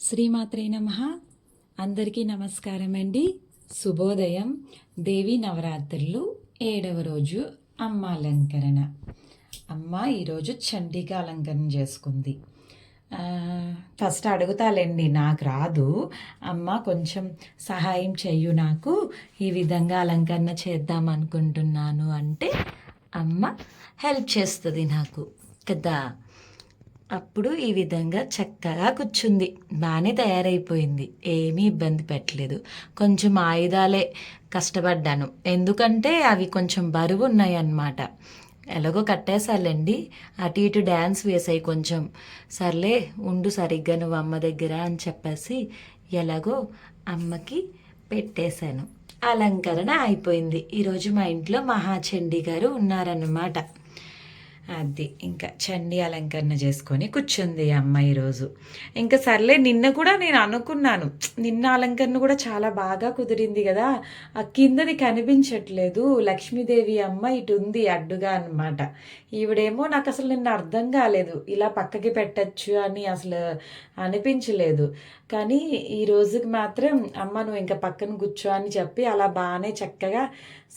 శ్రీమాత్రే నమ. అందరికీ నమస్కారం అండి శుభోదయం. దేవి నవరాత్రులు ఏడవ రోజు అమ్మ అలంకరణ. అమ్మ ఈరోజు చండీగా అలంకరణ చేసుకుంది. ఫస్ట్ అడుగుతాలేండి నాకు రాదు. అమ్మ కొంచెం సహాయం చెయ్యు నాకు. ఈ విధంగా అలంకరణ చేద్దాం అనుకుంటున్నాను అంటే అమ్మ హెల్ప్ చేస్తుంది నాకు. కదా? అప్పుడు ఈ విధంగా చక్కగా కూర్చుంది. బాగానే తయారైపోయింది. ఏమీ ఇబ్బంది పెట్టలేదు. కొంచెం ఆయుధాలే కష్టపడ్డాను. ఎందుకంటే అవి కొంచెం బరువు ఉన్నాయి అన్నమాట ఎలాగో కట్టేసాలండి అటు ఇటు డ్యాన్స్ వేసాయి కొంచెం. సర్లే ఉండు సరిగ్గా నువ్వు అమ్మ దగ్గర అని చెప్పేసి ఎలాగో అమ్మకి పెట్టేశాను. అలంకరణ అయిపోయింది. ఈరోజు మా ఇంట్లో మహాచండీ గారు ఉన్నారన్నమాట. అది. ఇంకా చండీ అలంకరణ చేసుకొని కూర్చుంది ఈ అమ్మ ఈరోజు. ఇంకా సర్లే నిన్న కూడా నేను అనుకున్నాను. నిన్న అలంకరణ కూడా చాలా బాగా కుదిరింది కదా. ఆ కిందది కనిపించట్లేదు. లక్ష్మీదేవి అమ్మ ఇటు ఉంది అడ్డుగా అన్నమాట. ఈవిడేమో నాకు అసలు నిన్న అర్థం కాలేదు. ఇలా పక్కకి పెట్టచ్చు అని అసలు అనిపించలేదు. కానీ ఈ రోజుకి మాత్రం అమ్మ నువ్వు ఇంకా పక్కన కూర్చో అని చెప్పి అలా బాగానే చక్కగా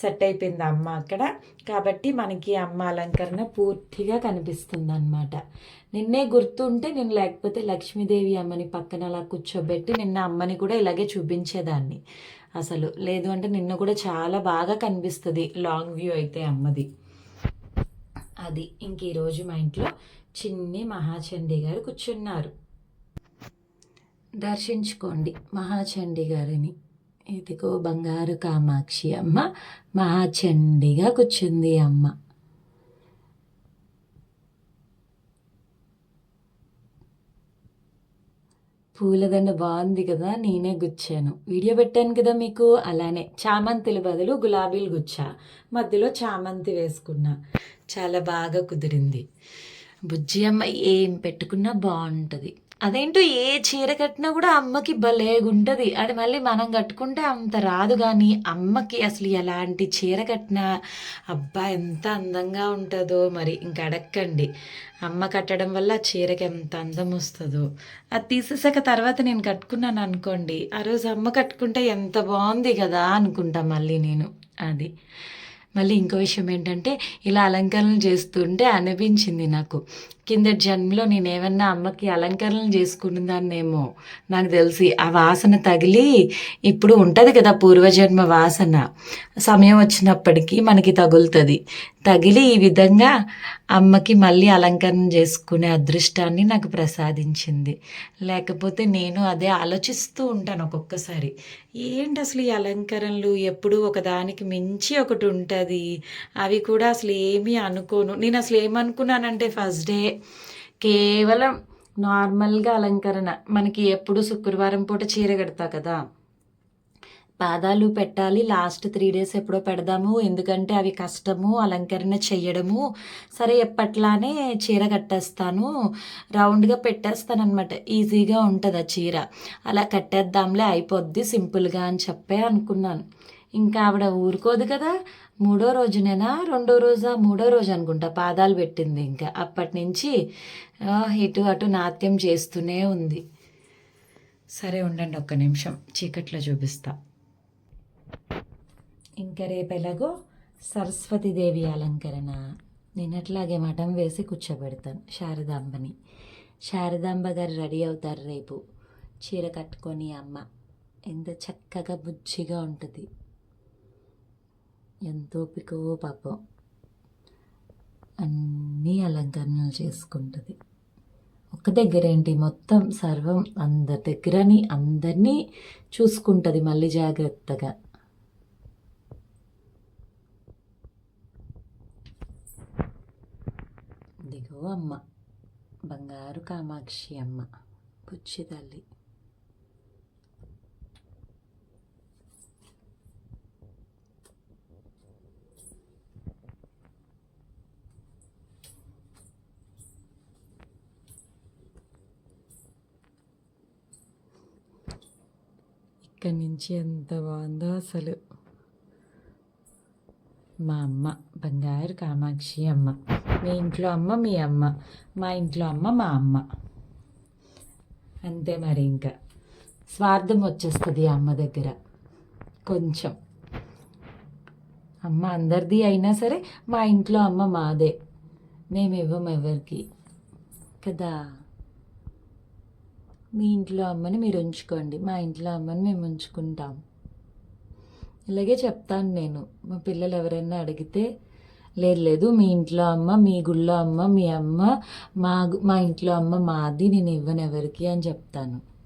సెట్ అయిపోయింది అమ్మ అక్కడ. కాబట్టి మనకి అమ్మ అలంకరణ పూర్తిగా కనిపిస్తుంది అనమాట నిన్నే గుర్తుంటే నేను లేకపోతే లక్ష్మీదేవి అమ్మని పక్కన అలా కూర్చోబెట్టి నిన్న అమ్మని కూడా ఇలాగే చూపించేదాన్ని. అసలు లేదు అంటే నిన్న కూడా చాలా బాగా కనిపిస్తుంది లాంగ్ వ్యూ అయితే అమ్మది. అది ఇంక ఈరోజు మా ఇంట్లో చిన్ని మహాచండీ గారు కూర్చున్నారు. దర్శించుకోండి మహాచండీ గారిని. ఇదిగో బంగారు కామాక్షి అమ్మ మహాచండిగా కూర్చుంది అమ్మ. పూలదండ బాగుంది కదా నేనే గుచ్చాను. వీడియో పెట్టాను కదా మీకు? అలానే. చామంతిల బదులు గులాబీలు గుచ్చా. మధ్యలో చామంతి వేసుకున్నా. చాలా బాగా కుదిరింది. బుజ్జి అమ్మ ఏం పెట్టుకున్నా బాగుంటుంది. అదేంటో ఏ చీర కట్టినా కూడా అమ్మకి భలేగుంటుంది అది మళ్ళీ మనం కట్టుకుంటే అంత రాదు కానీ అమ్మకి అసలు ఎలాంటి చీర కట్టినా అబ్బా ఎంత అందంగా ఉంటుందో మరి ఇంక అడక్కండి. అమ్మ కట్టడం వల్ల ఆ చీరకి ఎంత అందం వస్తుందో. అది తీసేసాక తర్వాత నేను కట్టుకున్నాను అనుకోండి. ఆ రోజు అమ్మ కట్టుకుంటే ఎంత బాగుంది కదా అనుకుంటా మళ్ళీ నేను. అది. మళ్ళీ ఇంకో విషయం ఏంటంటే ఇలా అలంకరణలు చేస్తుంటే అనిపించింది నాకు. కింద జన్మలో నేను ఏమన్నా అమ్మకి అలంకరణలు చేసుకున్నదాన్నేమో? నాకు తెలిసి ఆ వాసన తగిలి ఇప్పుడు ఉంటుంది కదా పూర్వజన్మ వాసన. సమయం వచ్చినప్పటికీ మనకి తగులుతుంది. తగిలి ఈ విధంగా అమ్మకి మళ్ళీ అలంకరణ చేసుకునే అదృష్టాన్ని నాకు ప్రసాదించింది. లేకపోతే నేను అదే ఆలోచిస్తూ ఉంటాను ఒక్కొక్కసారి. ఏంటి అసలు ఈ అలంకరణలు? ఎప్పుడు ఒకదానికి మించి ఒకటి ఉంటుంది. అవి కూడా అసలు ఏమీ అనుకోను. నేను అసలు ఏమనుకున్నానంటే ఫస్ట్ డే కేవలం నార్మల్గా అలంకరణ. మనకి ఎప్పుడు శుక్రవారం పూట చీర కడతా కదా. పాదాలు పెట్టాలి. లాస్ట్ త్రీ డేస్ ఎప్పుడో పెడదాము. ఎందుకంటే అవి కష్టము అలంకరణ చెయ్యడము. సరే ఎప్పట్లానే చీర కట్టేస్తాను. రౌండ్గా పెట్టేస్తాను అనమాట ఈజీగా ఉంటుంది ఆ చీర. అలా కట్టేద్దాంలే అయిపోద్ది సింపుల్గా అని చెప్పే అనుకున్నాను. ఇంకా ఆవిడ ఊరుకోదు కదా. మూడో రోజునేనా? రెండో రోజా? మూడో రోజు అనుకుంటా పాదాలు పెట్టింది ఇంకా. అప్పటి నుంచి ఇటు అటు నాట్యం చేస్తూనే ఉంది. సరే ఉండండి ఒక్క నిమిషం. చీకట్లో చూపిస్తా. ఇంకా రేపు ఎలాగో సరస్వతీదేవి అలంకరణ. నిన్నట్లాగే మఠం వేసి కూర్చోబెడతాను శారదాంబని. శారదాంబ గారు రెడీ అవుతారు రేపు. చీర కట్టుకొని అమ్మ. ఎంత చక్కగా బుజ్జిగా ఉంటుంది. ఎంతో పికో పాపం. అన్నీ అలంకరణలు చేసుకుంటుంది. ఒక్క దగ్గర ఏంటి? మొత్తం సర్వం అందరి దగ్గరని అందరినీ చూసుకుంటుంది మళ్ళీ జాగ్రత్తగా. దిగో అమ్మ. బంగారు కామాక్షి అమ్మ. పుచ్చి తల్లి. ఇక్కడి నుంచి ఎంత బాగుందో అసలు మా అమ్మ బంగారు కామాక్షి అమ్మ మీ ఇంట్లో అమ్మ మీ అమ్మ మా ఇంట్లో అమ్మ మా అమ్మ అంతే మరి ఇంకా స్వార్థం వచ్చేస్తుంది అమ్మ దగ్గర కొంచెం అమ్మ అందరిది అయినా సరే మా ఇంట్లో అమ్మ మాదే మేము ఇవ్వం ఎవరికి కదా మీ ఇంట్లో అమ్మని మీరు ఉంచుకోండి. మా ఇంట్లో అమ్మని మేము ఉంచుకుంటాం. ఇలాగే చెప్తాను నేను. మా పిల్లలు ఎవరైనా అడిగితే లేదు లేదు మీ ఇంట్లో అమ్మ మీ గుళ్ళో అమ్మ మీ అమ్మ మా గు- మా ఇంట్లో అమ్మ మాది నేను ఇవ్వను ఎవరికి అని చెప్తాను.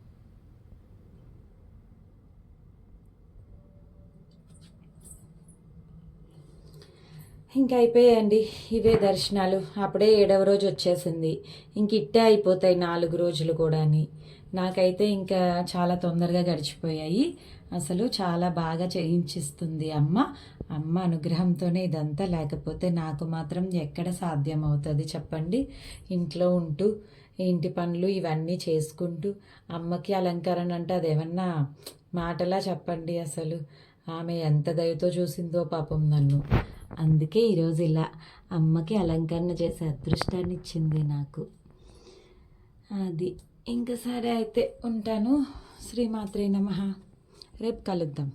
ఇంకా అయిపోయాయండి ఇవే దర్శనాలు. అప్పుడే ఏడవ రోజు వచ్చేసింది. ఇంక ఇట్టే అయిపోతాయి నాలుగు రోజులు కూడాని. నాకైతే ఇంకా చాలా తొందరగా గడిచిపోయాయి. అసలు చాలా బాగా చేయించిస్తుంది అమ్మ. అమ్మ అనుగ్రహంతోనే ఇదంతా లేకపోతే నాకు మాత్రం ఎక్కడ సాధ్యం అవుతుంది చెప్పండి. ఇంట్లో ఉంటూ ఇంటి పనులు ఇవన్నీ చేసుకుంటూ అమ్మకి అలంకరణ అంటే అదేమన్నా మాటలా చెప్పండి అసలు. ఆమె ఎంత దయతో చూసిందో పాపం నన్ను. అందుకే ఈరోజు ఇలా అమ్మకి అలంకరణ చేసే అదృష్టాన్ని ఇచ్చింది నాకు. అది ఇంకా సరే అయితే ఉంటాను. శ్రీమాత్రే నమ. రేపు కలుద్దాం.